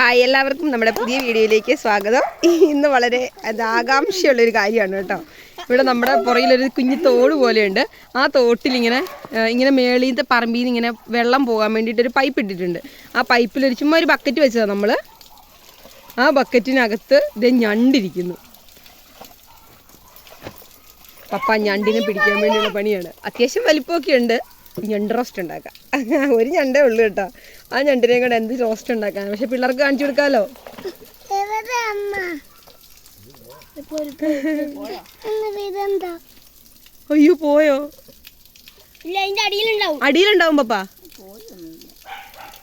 Hi എല്ലാവർക്കും നമ്മുടെ പുതിയ വീഡിയോയിലേക്ക് സ്വാഗതം. ഇന്ന് വളരെ ആകാംക്ഷയുള്ള ഒരു കാര്യമാണ് കേട്ടോ. ഇവിടെ നമ്മുടെ പുറയിലൊരു കുഞ്ഞു തോട് പോലെയുണ്ട്. ആ തോട്ടിൽ ഇങ്ങനെ ഇങ്ങനെ മേളീത്തെ പറമ്പിൽ നിന്ന് ഇങ്ങനെ വെള്ളം പോകാൻ വേണ്ടിയിട്ട് ഒരു പൈപ്പ് ഇട്ടിട്ടുണ്ട്. ആ പൈപ്പിൽ ഒരു ചുമ്മാ ഒരു ബക്കറ്റ് വെച്ചതാണ് നമ്മൾ ആ ബക്കറ്റിനകത്ത് ഇത് ഞണ്ടിരിക്കുന്നു. പപ്പ ഞണ്ടിനെ പിടിക്കാൻ വേണ്ടിയുള്ള പണിയാണ്. അത്യാവശ്യം വലിപ്പമൊക്കെ ഉണ്ട്. ഞണ്ട് റോസ്റ്റ് ഉണ്ടാക്കാം. ഒരു ഞണ്ടേ ഉള്ളു കേട്ടോ. ആ ഞണ്ടിനെ കൂടെ എന്ത് റോസ്റ്റ് ഉണ്ടാക്കാൻ? പക്ഷെ പിള്ളേർക്ക് കാണിച്ചു കൊടുക്കാലോ? എവിടെ അമ്മ? എന്നിട്ട് അയ്യോ പോയോ? ഇല്ല അതിന്റെ അടിയിലുണ്ടാവും. അടിയിലുണ്ടാവും പപ്പ.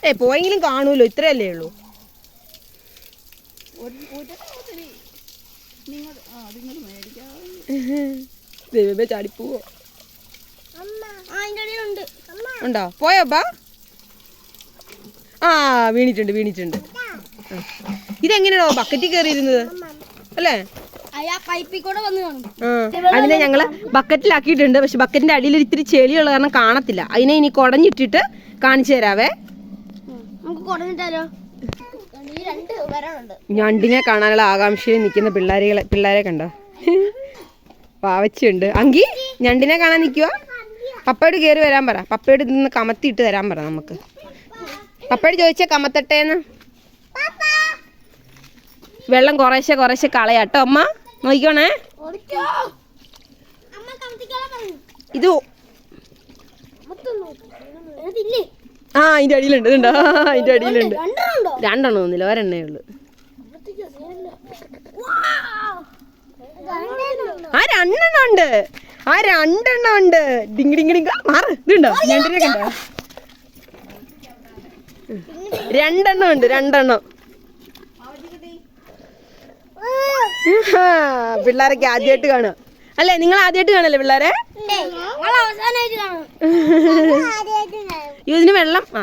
ഏ പോയെങ്കിലും കാണൂലോ ഇത്രയല്ലേ ഉള്ളൂ. ദൈവമേ ചാടിപ്പോവോ അമ്മ ആ അതിന്റെ അടിയിലുണ്ട് അമ്മ ഉണ്ടോ? പോയോ ബാ? ആ വീണിട്ടുണ്ട് വീണിട്ടുണ്ട്. ഇതെങ്ങനെയാണോ ബക്കറ്റിൽ കയറിയിരുന്നത്? അല്ലേ? അതിനെ ഞങ്ങൾ ബക്കറ്റിലാക്കിയിട്ടുണ്ട് പക്ഷെ ബക്കറ്റിന്റെ അടിയിൽ ഇത്തിരി ചെളിയുള്ള കാരണം കാണത്തില്ല. അതിനെ ഇനി കുടഞ്ഞിട്ടിട്ട് കാണിച്ചു തരാവേ. ഞണ്ടിനെ കാണാനുള്ള ആകാംക്ഷയിൽ നിൽക്കുന്ന പിള്ളേരെ പിള്ളേരെ കണ്ടോ? പാവച്ചുണ്ട് അങ്കി ഞണ്ടിനെ കാണാൻ നിൽക്കുക പപ്പയോട് കയറി വരാൻ പറ. പപ്പയോട് നിന്ന് കമത്തിയിട്ട് തരാൻ പറ നമുക്ക്. പപ്പയോട് ചോദിച്ചാ കമത്തട്ടേന്ന്. വെള്ളം കുറേശ്ശെ കുറേശ്ശെ കളയാട്ടോ അമ്മ. നോക്കിക്കോണേ. ഇത് ആ അതിന്റെ അടിയിലുണ്ട് ഇതുണ്ടോ? അതിന്റെ അടിയിലുണ്ട്. രണ്ടെണ്ണം ഒന്നില്ല ഒരെണ്ണേ ഉള്ളു. ആ രണ്ടെണ്ണം ഉണ്ട്. ആ രണ്ടെണ്ണം ഉണ്ട്. ഡിങ് ഡിങ് ഡിങ്. മാറ്. ഇതുണ്ടോ ഞണ്ടിനെ കണ്ടോ? രണ്ടെണ്ണം ഉണ്ട് രണ്ടെണ്ണം. പിള്ളേരൊക്കെ ആദ്യമായിട്ട് കാണുക. അല്ലേ നിങ്ങൾ ആദ്യമായിട്ട് കാണല്ലേ പിള്ളേരെ? ഇതിന് വെള്ളം. ആ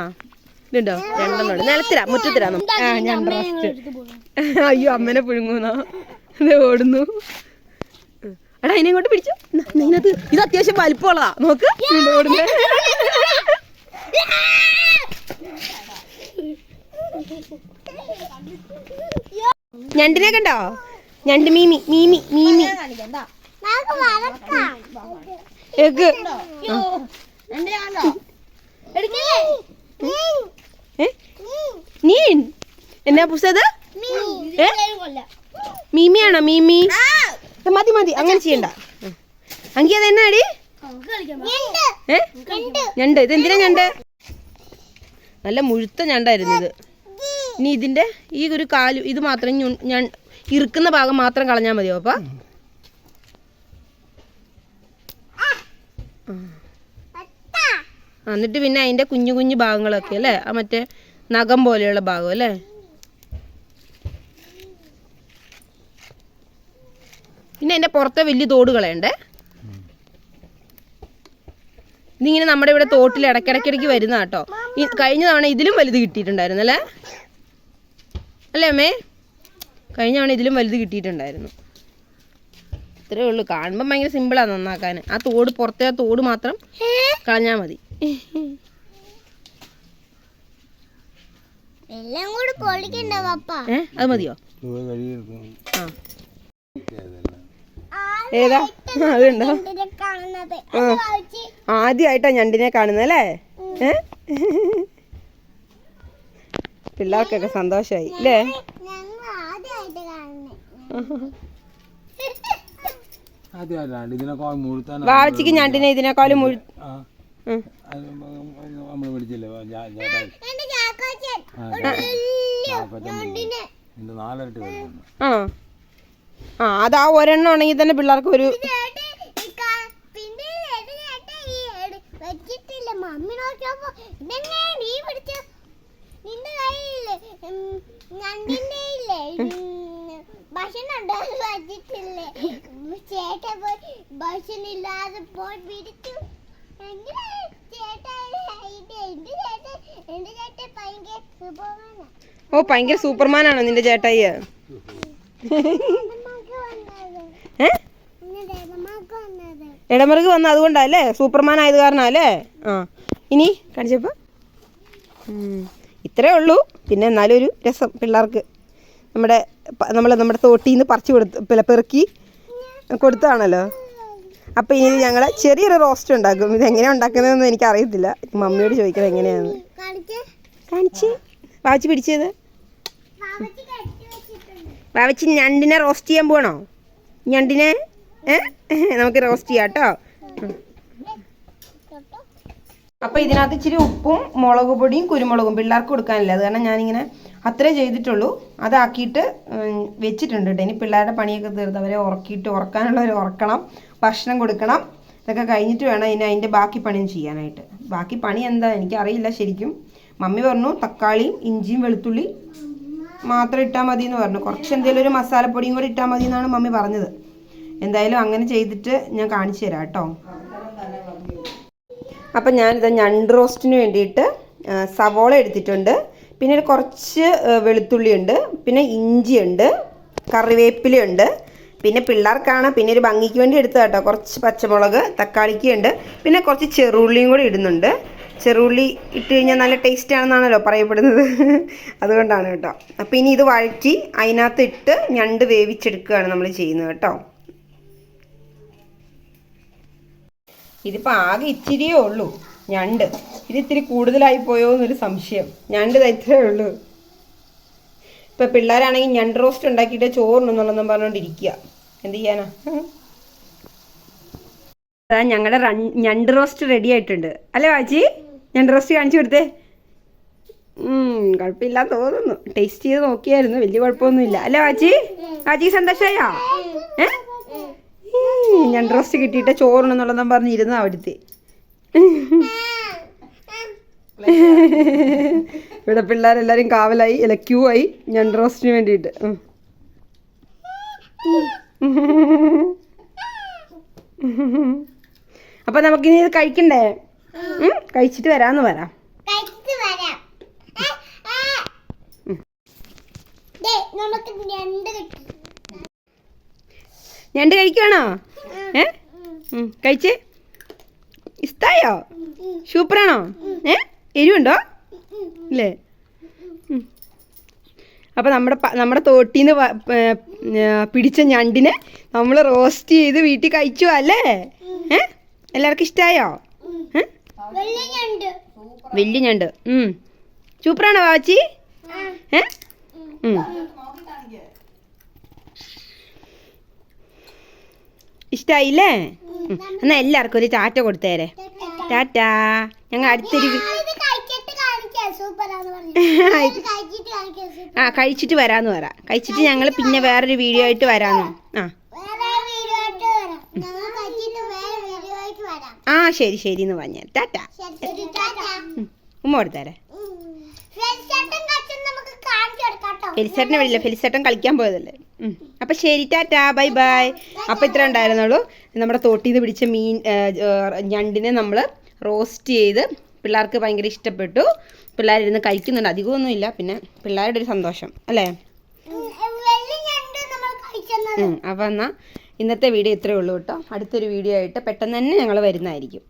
ഇതുണ്ടോ? രണ്ടെണ്ണം ഉണ്ട്. നിലത്തിരാ മുറ്റത്തിരാ ആ ഞാൻ അയ്യോ അമ്മനെ പുഴുങ്ങുന്നോ? ഇത് ഓടുന്നു. എടാ അതിനെ ഇങ്ങോട്ട് പിടിച്ചു. ഇതിനകത്ത് ഇത് അത്യാവശ്യം വലിപ്പമുള്ളതാ. നോക്ക്. ഓടുന്നേ ഞണ്ടിനെ കണ്ടോ? ഞണ്ട് മീമി മീമി മീമി. എഗ് നീൻ. എന്നാ പുസ്തത്? മീമിയാണോ? മീമി. മതി മതി. അങ്ങനെ ചെയ്യണ്ട. അങ്കി അത് എന്നാടി? ഏ? ഞണ്ട്. ഇത് എന്തിനാ ഞണ്ട്? നല്ല മുഴുത്ത ഞണ്ടായിരുന്നു ഇത്. ഇനി ഇതിന്റെ ഈ ഒരു കാൽ ഇത് മാത്രം ഞാൻ ഇറുക്കുന്ന ഭാഗം മാത്രം കളഞ്ഞാൽ മതിയോ അപ്പ? എന്നിട്ട് പിന്നെ അതിന്റെ കുഞ്ഞു കുഞ്ഞു ഭാഗങ്ങളൊക്കെ അല്ലേ? ആ മറ്റേ നഖം പോലെയുള്ള ഭാഗം അല്ലേ? പിന്നെ അതിന്റെ പുറത്തെ വലിയ തോട് കളയണ്ടേ ഇതിങ്ങനെ നമ്മുടെ ഇവിടെ തോട്ടിൽ ഇടയ്ക്കിടയ്ക്കിടയ്ക്ക് വരുന്ന കേട്ടോ. കഴിഞ്ഞ തവണ ഇതിലും വലുത് കിട്ടിയിട്ടുണ്ടായിരുന്നു അല്ലേ? അല്ലേ അമ്മേ? കഴിഞ്ഞ തവണ ഇതിലും വലുത് കിട്ടിയിട്ടുണ്ടായിരുന്നു. ഇത്രേ ഉള്ളൂ. കാണുമ്പോൾ ഭയങ്കര സിമ്പിളാണ് നന്നാക്കാൻ. ആ തോട് പുറത്തെ ആ തോട് മാത്രം കളഞ്ഞാൽ മതി. എല്ലാം കൂടി പൊളിക്കണ്ട പപ്പ. അത് മതിയോ? ആ. ഏതാ? അതുണ്ടോ? ആദ്യമായിട്ടാ ഞണ്ടിനെ കാണുന്നത് അല്ലേ? പിള്ളേർക്കൊക്കെ സന്തോഷമായി അല്ലേ വാവച്ചിക്ക് ഞണ്ടിനെ ഇതിനേക്കാളും മുഴു ആ, ആ അതാ ആ ഒരെണ്ണം ആണെങ്കിൽ തന്നെ പിള്ളേർക്ക് ഒരു പോയി പിടിച്ചു. ഓ ഭയങ്കര സൂപ്പർമാനാണോ നിന്റെ ചേട്ടായി നമുക്ക് വന്നത് ഏ ഇന്ന് നമുക്ക് വന്നത് ഇടമറുക് വന്ന അതുകൊണ്ടല്ലേ? സൂപ്പർമാൻ ആയത് കാരണല്ലേ ആ. ഇനി കാണിച്ചപ്പോ? ഇത്രേ ഉള്ളൂ. പിന്നെ എന്നാലും ഒരു രസം പിള്ളേർക്ക്. നമ്മുടെ നമ്മൾ നമ്മുടെ തോട്ടിൽ നിന്ന് പറിച്ചു കൊടുത്ത് പെറുക്കി കൊടുത്താണല്ലോ അപ്പോൾ ഇനി ഞങ്ങൾ ചെറിയൊരു റോസ്റ്റ് ഉണ്ടാക്കും. ഇത് എങ്ങനെയാണ് ഉണ്ടാക്കുന്നതെന്ന് എനിക്ക് അറിയത്തില്ല മമ്മിയോട് ചോദിക്കണം എങ്ങനെയാണ് കാണിച്ച്. വാവച്ചി വാച്ച് പിടിച്ചത്. വാവച്ചി ഞണ്ടിനെ റോസ്റ്റ് ചെയ്യാൻ പോകണോ ഞണ്ടിനെ ഏ? നമുക്ക് റോസ്റ്റ് ചെയ്യാം കേട്ടോ അപ്പോൾ ഇതിനകത്ത് ഇച്ചിരി ഉപ്പും മുളക് പൊടിയും കുരുമുളകും പിള്ളേർക്ക് കൊടുക്കാനില്ല? അത് കാരണം ഞാനിങ്ങനെ അത്രേ ചെയ്തിട്ടുള്ളൂ. അതാക്കിയിട്ട് വെച്ചിട്ടുണ്ട് കേട്ടോ ഇനി പിള്ളേരുടെ പണിയൊക്കെ തീർത്ത് അവരെ ഉറക്കിയിട്ട് ഉറക്കാനുള്ളവർ ഉറക്കണം ഭക്ഷണം കൊടുക്കണം. ഇതൊക്കെ കഴിഞ്ഞിട്ട് വേണം ഇനി അതിന്റെ ബാക്കി പണിയും ചെയ്യാനായിട്ട്. ബാക്കി പണി എന്താ എനിക്കറിയില്ല ശരിക്കും. മമ്മി പറഞ്ഞു തക്കാളിയും ഇഞ്ചിയും വെളുത്തുള്ളി മാത്രം ഇട്ടാൽ മതി എന്ന് പറഞ്ഞു. കുറച്ച് എന്തെങ്കിലും ഒരു മസാലപ്പൊടിയും കൂടി ഇട്ടാൽ മതി എന്നാണ് മമ്മി പറഞ്ഞത്. എന്തായാലും അങ്ങനെ ചെയ്തിട്ട് ഞാൻ കാണിച്ചു തരാം കേട്ടോ. അപ്പം ഞാനിത് ഞണ്ട് റോസ്റ്റിന് വേണ്ടിയിട്ട് സവോള എടുത്തിട്ടുണ്ട്. പിന്നെ കുറച്ച് വെളുത്തുള്ളി വെളുത്തുള്ളിയുണ്ട് പിന്നെ ഇഞ്ചിയുണ്ട്. കറിവേപ്പിലയുണ്ട്. പിന്നെ പിള്ളേർക്കാണ് പിന്നെ ഒരു ഭംഗിക്ക് വേണ്ടി എടുത്തത് കേട്ടോ. കുറച്ച് പച്ചമുളക് തക്കാളിക്ക് ഉണ്ട് പിന്നെ കുറച്ച് ചെറുള്ളിയും കൂടി ഇടുന്നുണ്ട്. ചെറുള്ളി ഇട്ട് കഴിഞ്ഞാൽ നല്ല ടേസ്റ്റ് ആണെന്നാണല്ലോ പറയപ്പെടുന്നത്. അതുകൊണ്ടാണ് കേട്ടോ. അപ്പോൾ ഇനി ഇത് വഴറ്റി അതിനകത്ത് ഇട്ട് ഞണ്ട് വേവിച്ചെടുക്കുകയാണ് നമ്മൾ ചെയ്യുന്നത് കേട്ടോ. ഇതിപ്പോൾ ആകെ ഇച്ചിരിയേ ഉള്ളൂ. ഞണ്ട്. ഇത് ഇത്തിരി കൂടുതലായി പോയോ എന്നൊരു സംശയം. ഞണ്ട് ഇത്രേ ഉള്ളൂ. ഇപ്പം പിള്ളേരാണെങ്കിൽ ഞണ്ട് റോസ്റ്റ് ഉണ്ടാക്കിയിട്ട് ചോറുണ്ടെന്നുള്ളതെന്നും പറഞ്ഞുകൊണ്ടിരിക്കുക എന്ത് ചെയ്യാനാ? അതാ ഞങ്ങളുടെ ഞണ്ട് റോസ്റ്റ് റെഡി ആയിട്ടുണ്ട്. അല്ലേ വാച്ചി? ഞണ്ട് റോസ്റ്റ് കാണിച്ചു കൊടുത്തേ. കുഴപ്പമില്ല തോന്നുന്നു. ടേസ്റ്റ് ചെയ്ത് നോക്കിയായിരുന്നു. വലിയ കുഴപ്പമൊന്നുമില്ല. അല്ലേ വാച്ചി? വാച്ചി സന്തോഷമായോ ഏ? ഞണ്ട് റോസ്റ്റ് കിട്ടിയിട്ട് ചോറുണ്ടെന്നുള്ളതും പറഞ്ഞിരുന്ന അവിടുത്തെ ഇവിടെ പിള്ളേരെല്ലാരും കാവലായി അല്ല ക്യൂ ആയി ഞാൻ റോസ്റ്റിന് വേണ്ടിയിട്ട്. അപ്പൊ നമുക്കിനി ഇത് കഴിക്കണ്ടേ? കഴിച്ചിട്ട് വരാന്ന് പറയാം വരാം. നമുക്ക് രണ്ട് കിട്ടി. ഞണ്ട് കഴിക്കണോ ഏ? കഴിച്ചേ? ഇഷ്ടായോ? സൂപ്പറാണോ? ഏ? എരിവുണ്ടോ? ഇല്ലേ? അപ്പോൾ അപ്പൊ നമ്മുടെ നമ്മുടെ തോട്ടിന്ന് പിടിച്ച ഞണ്ടിനെ നമ്മൾ റോസ്റ്റ് ചെയ്ത് വീട്ടിൽ കഴിച്ചു അല്ലേ? ഏ? എല്ലാവർക്കും ഇഷ്ടായോ? വലിയ ഞണ്ട്. വലിയ ഞണ്ട്. ഉം. സൂപ്പറാണോ വാച്ചി? ഏ? ഏ ഇഷ്ടായില്ലേ. എന്നാ എല്ലാവർക്കും ഒരു ടാറ്റ കൊടുത്തേരെ. ടാറ്റാ. ഞങ്ങൾ അടുത്തൊരു ആ കഴിച്ചിട്ട് വരാന്ന് പറ. കഴിച്ചിട്ട് ഞങ്ങൾ പിന്നെ വേറൊരു വീഡിയോ ആയിട്ട് വരാന്ന്. ആ. ആ ശരി ശരി എന്ന് പറഞ്ഞ ടാറ്റ. ഉമ്മ കൊടുത്തേരെ. ഫെലിസേട്ടൻ ഫെലിസേട്ടനെ വിളില്ല ഫെലിസേട്ടൻ കളിക്കാൻ പോയതല്ലേ. അപ്പൊ ശരി ടാറ്റാ ബൈ ബൈ. അപ്പൊ ഇത്ര ഉണ്ടായിരുന്നുള്ളൂ. നമ്മുടെ തോട്ടിൽ നിന്ന് പിടിച്ച മീൻ ഞണ്ടിനെ നമ്മൾ റോസ്റ്റ് ചെയ്ത് പിള്ളേർക്ക് ഭയങ്കര ഇഷ്ടപ്പെട്ടു. പിള്ളേരിരുന്ന് കഴിക്കുന്നുണ്ട്. അധികമൊന്നുമില്ല. പിന്നെ പിള്ളേരുടെ ഒരു സന്തോഷം. അല്ലേ? അപ്പൊ എന്നാ ഇന്നത്തെ വീഡിയോ ഇത്രയേ ഉള്ളൂ കേട്ടോ. അടുത്തൊരു വീഡിയോ ആയിട്ട് പെട്ടെന്ന് തന്നെ ഞങ്ങൾ വരുന്നതായിരിക്കും.